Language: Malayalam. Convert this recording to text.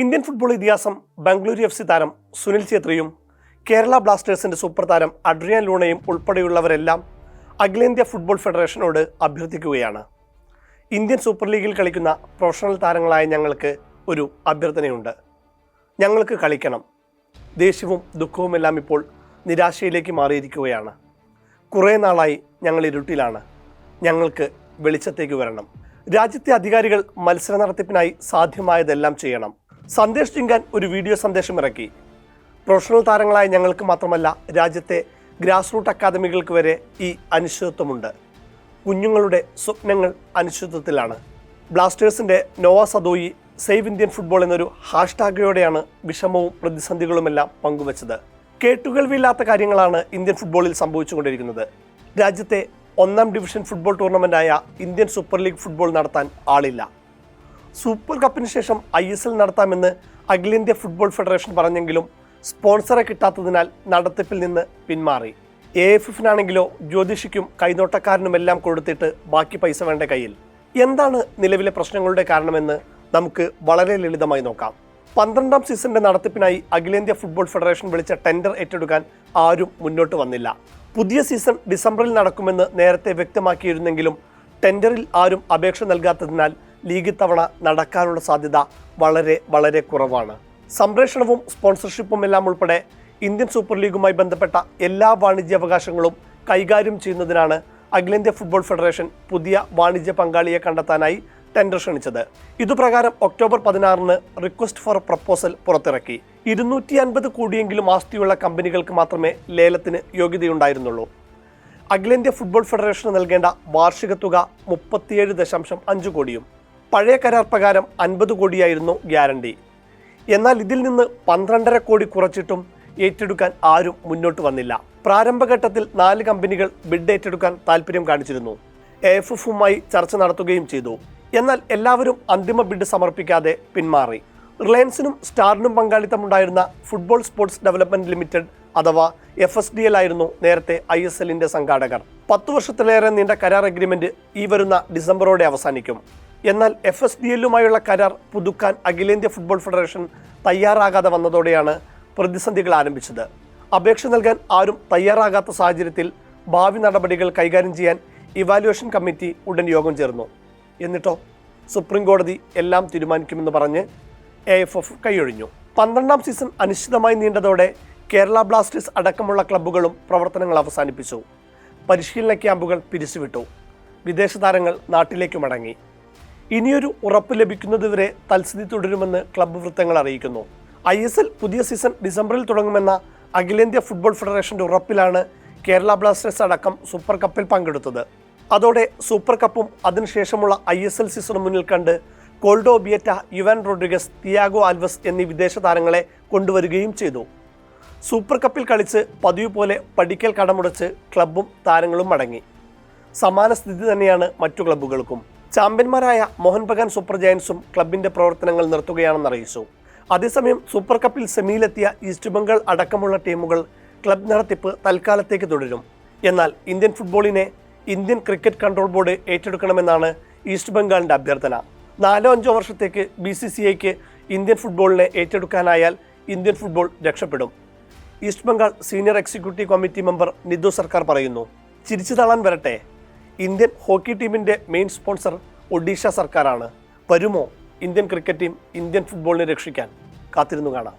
ഇന്ത്യൻ ഫുട്ബോൾ ഇതിഹാസം ബംഗളൂരു എഫ് സി താരം സുനിൽ ഛേത്രിയും കേരള ബ്ലാസ്റ്റേഴ്സിന്റെ സൂപ്പർ താരം അഡ്രിയൻ ലൂണയും ഉൾപ്പെടെയുള്ളവരെല്ലാം അഖിലേന്ത്യാ ഫുട്ബോൾ ഫെഡറേഷനോട് അഭ്യർത്ഥിക്കുകയാണ്. ഇന്ത്യൻ സൂപ്പർ ലീഗിൽ കളിക്കുന്ന പ്രൊഫഷണൽ താരങ്ങളായ ഞങ്ങൾക്ക് ഒരു അഭ്യർത്ഥനയുണ്ട്. ഞങ്ങൾക്ക് കളിക്കണം. ദേഷ്യവും ദുഃഖവുമെല്ലാം ഇപ്പോൾ നിരാശയിലേക്ക് മാറിയിരിക്കുകയാണ്. കുറേ നാളായി ഞങ്ങൾ ഇരുട്ടിലാണ്. ഞങ്ങൾക്ക് വെളിച്ചത്തേക്ക് വരണം. രാജ്യത്തെ അധികാരികൾ മത്സര നടത്തിപ്പിനായി സാധ്യമായതെല്ലാം ചെയ്യണം. സന്ദേശ് ചിങ്കാൻ ഒരു വീഡിയോ സന്ദേശം ഇറക്കി. പ്രൊഫഷണൽ താരങ്ങളായ ഞങ്ങൾക്ക് മാത്രമല്ല രാജ്യത്തെ ഗ്രാസ് റൂട്ട് അക്കാദമികൾക്ക് വരെ ഈ അനിശ്ചിതത്വമുണ്ട്. കുഞ്ഞുങ്ങളുടെ സ്വപ്നങ്ങൾ അനിശ്ചിതത്വത്തിലാണ് ബ്ലാസ്റ്റേഴ്സിന്റെ Noah Sadaoui save Indian football എന്നൊരു ഹാഷ്ടാഗയോടെയാണ് വിഷമവും പ്രതിസന്ധികളുമെല്ലാം പങ്കുവച്ചത്. കേട്ടുകേൾവിയില്ലാത്ത കാര്യങ്ങളാണ് ഇന്ത്യൻ ഫുട്ബോളിൽ സംഭവിച്ചുകൊണ്ടിരിക്കുന്നത്. രാജ്യത്തെ ഒന്നാം ഡിവിഷൻ ഫുട്ബോൾ ടൂർണമെന്റായ ഇന്ത്യൻ സൂപ്പർ ലീഗ് ഫുട്ബോൾ നടത്താൻ ആളില്ല. സൂപ്പർ കപ്പിന് ശേഷം ഐ എസ് എൽ നടത്താമെന്ന് അഖിലേന്ത്യാ ഫുട്ബോൾ ഫെഡറേഷൻ പറഞ്ഞെങ്കിലും സ്പോൺസറെ കിട്ടാത്തതിനാൽ നടത്തിപ്പിൽ നിന്ന് പിന്മാറി. എ എഫ് എഫിനാണെങ്കിലോ ജ്യോതിഷിക്കും കൈനോട്ടക്കാരനുമെല്ലാം കൊടുത്തിട്ട് ബാക്കി പൈസ വേണ്ട കയ്യിൽ. എന്താണ് നിലവിലെ പ്രശ്നങ്ങളുടെ കാരണമെന്ന് നമുക്ക് വളരെ ലളിതമായി നോക്കാം. പന്ത്രണ്ടാം സീസണിന്റെ നടത്തിപ്പിനായി അഖിലേന്ത്യാ ഫുട്ബോൾ ഫെഡറേഷൻ വിളിച്ച ടെൻഡർ ഏറ്റെടുക്കാൻ ആരും മുന്നോട്ട് വന്നില്ല. പുതിയ സീസൺ ഡിസംബറിൽ നടക്കുമെന്ന് നേരത്തെ വ്യക്തമാക്കിയിരുന്നെങ്കിലും ടെൻഡറിൽ ആരും അപേക്ഷ നൽകാത്തതിനാൽ ലീഗ് തവണ നടക്കാനുള്ള സാധ്യത വളരെ വളരെ കുറവാണ്. സംപ്രേഷണവും സ്പോൺസർഷിപ്പും എല്ലാം ഉൾപ്പെടെ ഇന്ത്യൻ സൂപ്പർ ലീഗുമായി ബന്ധപ്പെട്ട എല്ലാ വാണിജ്യാവകാശങ്ങളും കൈകാര്യം ചെയ്യുന്നതിനാണ് അഖിലേന്ത്യാ ഫുട്ബോൾ ഫെഡറേഷൻ പുതിയ വാണിജ്യ പങ്കാളിയെ കണ്ടെത്താനായി ടെൻഡർ ക്ഷണിച്ചത്. ഇതുപ്രകാരം ഒക്ടോബർ പതിനാറിന് റിക്വസ്റ്റ് ഫോർ പ്രപ്പോസൽ പുറത്തിറക്കി. ഇരുന്നൂറ്റി അൻപത് കോടിയെങ്കിലും ആസ്തിയുള്ള കമ്പനികൾക്ക് മാത്രമേ ലേലത്തിന് യോഗ്യതയുണ്ടായിരുന്നുള്ളൂ. അഖിലേന്ത്യാ ഫുട്ബോൾ ഫെഡറേഷന് നൽകേണ്ട വാർഷിക തുക മുപ്പത്തിയേഴ് ദശാംശം അഞ്ച് കോടിയും പഴയ കരാർ പ്രകാരം അൻപത് കോടിയായിരുന്നു ഗ്യാരണ്ടി. എന്നാൽ ഇതിൽ നിന്ന് പന്ത്രണ്ടര കോടി കുറച്ചിട്ടും ഏറ്റെടുക്കാൻ ആരും മുന്നോട്ട് വന്നില്ല. പ്രാരംഭഘട്ടത്തിൽ നാല് കമ്പനികൾ ബിഡ് ഏറ്റെടുക്കാൻ താല്പര്യം കാണിച്ചിരുന്നു. എ എഫ് എഫുമായി ചർച്ച നടത്തുകയും ചെയ്തു. എന്നാൽ എല്ലാവരും അന്തിമ ബിഡ് സമർപ്പിക്കാതെ പിന്മാറി. റിലയൻസിനും സ്റ്റാറിനും പങ്കാളിത്തമുണ്ടായിരുന്ന ഫുട്ബോൾ സ്പോർട്സ് ഡെവലപ്മെന്റ് ലിമിറ്റഡ് അഥവാ എഫ് എസ് ഡി എൽ ആയിരുന്നു നേരത്തെ ഐ എസ് എല്ലിന്റെ സംഘാടകർ. പത്തു വർഷത്തിലേറെ നീണ്ട കരാർ അഗ്രിമെന്റ് ഈ വരുന്ന ഡിസംബറോടെ അവസാനിക്കും. എന്നാൽ എഫ് എസ് ഡി എല്ലുമായുള്ള കരാർ പുതുക്കാൻ അഖിലേന്ത്യാ ഫുട്ബോൾ ഫെഡറേഷൻ തയ്യാറാകാതെ വന്നതോടെയാണ് പ്രതിസന്ധികൾ ആരംഭിച്ചത്. അപേക്ഷ നൽകാൻ ആരും തയ്യാറാകാത്ത സാഹചര്യത്തിൽ ഭാവി നടപടികൾ കൈകാര്യം ചെയ്യാൻ ഇവാലുവേഷൻ കമ്മിറ്റി ഉടൻ യോഗം ചേർന്നു. എന്നിട്ടോ സുപ്രീം കോടതി എല്ലാം തീരുമാനിക്കുമെന്ന് പറഞ്ഞ് എ എഫ് എഫ് കൈയൊഴിഞ്ഞു. പന്ത്രണ്ടാം സീസൺ അനിശ്ചിതമായി നീണ്ടതോടെ കേരള ബ്ലാസ്റ്റേഴ്സ് അടക്കമുള്ള ക്ലബ്ബുകളും പ്രവർത്തനങ്ങൾ അവസാനിപ്പിച്ചു. പരിശീലന ക്യാമ്പുകൾ പിരിച്ചുവിട്ടു. വിദേശ താരങ്ങൾ നാട്ടിലേക്ക് മടങ്ങി. ഇനിയൊരു ഉറപ്പ് ലഭിക്കുന്നതുവരെ തൽസ്ഥിതി തുടരുമെന്ന് ക്ലബ്ബ് വൃത്തങ്ങൾ അറിയിക്കുന്നു. ഐ എസ് എൽ പുതിയ സീസൺ ഡിസംബറിൽ തുടങ്ങുമെന്ന അഖിലേന്ത്യാ ഫുട്ബോൾ ഫെഡറേഷന്റെ ഉറപ്പിലാണ് കേരള ബ്ലാസ്റ്റേഴ്സ് അടക്കം സൂപ്പർ കപ്പിൽ പങ്കെടുത്തത്. അതോടെ സൂപ്പർ കപ്പും അതിനുശേഷമുള്ള ഐ എസ് എൽ സീസണും മുന്നിൽ കണ്ട് Koldo Obieta Juan Rodriguez Tiago Alves എന്നീ വിദേശ താരങ്ങളെ കൊണ്ടുവരികയും ചെയ്തു. സൂപ്പർ കപ്പിൽ കളിച്ച് പതിവ് പോലെ പഠിക്കൽ കടമുടച്ച് ക്ലബ്ബും താരങ്ങളും മടങ്ങി. സമാന സ്ഥിതി തന്നെയാണ് മറ്റു ക്ലബ്ബുകൾക്കും. ചാമ്പ്യന്മാരായ മോഹൻ ബഗാൻ സൂപ്പർ ജയൻസും ക്ലബിന്റെ പ്രവർത്തനങ്ങൾ നിർത്തുകയാണെന്ന് അറിയിച്ചു. അതേസമയം സൂപ്പർ കപ്പിൽ സെമിയിലെത്തിയ ഈസ്റ്റ് ബംഗാൾ അടക്കമുള്ള ടീമുകൾ ക്ലബ് നടത്തിപ്പ് തൽക്കാലത്തേക്ക് തുടരും. എന്നാൽ ഇന്ത്യൻ ഫുട്ബോളിനെ ഇന്ത്യൻ ക്രിക്കറ്റ് കൺട്രോൾ ബോർഡ് ഏറ്റെടുക്കണമെന്നാണ് ഈസ്റ്റ് ബംഗാളിന്റെ അഭ്യർത്ഥന. നാലോ അഞ്ചോ വർഷത്തേക്ക് ബി സി സി ഐക്ക് ഇന്ത്യൻ ഫുട്ബോളിനെ ഏറ്റെടുക്കാനായാൽ ഇന്ത്യൻ ഫുട്ബോൾ രക്ഷപ്പെടും. East Bengal senior executive committee member Nitu Sarkar പറയുന്നു ചിരിച്ചു തള്ളാൻ വരട്ടെ. ഇന്ത്യൻ ഹോക്കി ടീമിന്റെ മെയിൻ സ്പോൺസർ ഒഡീഷ സർക്കാരാണ്. വരുമോ? ഇന്ത്യൻ ക്രിക്കറ്റ് ടീം ഇന്ത്യൻ ഫുട്ബോളിനെ രക്ഷിക്കാൻ? കാത്തിരുന്നു കാണാം.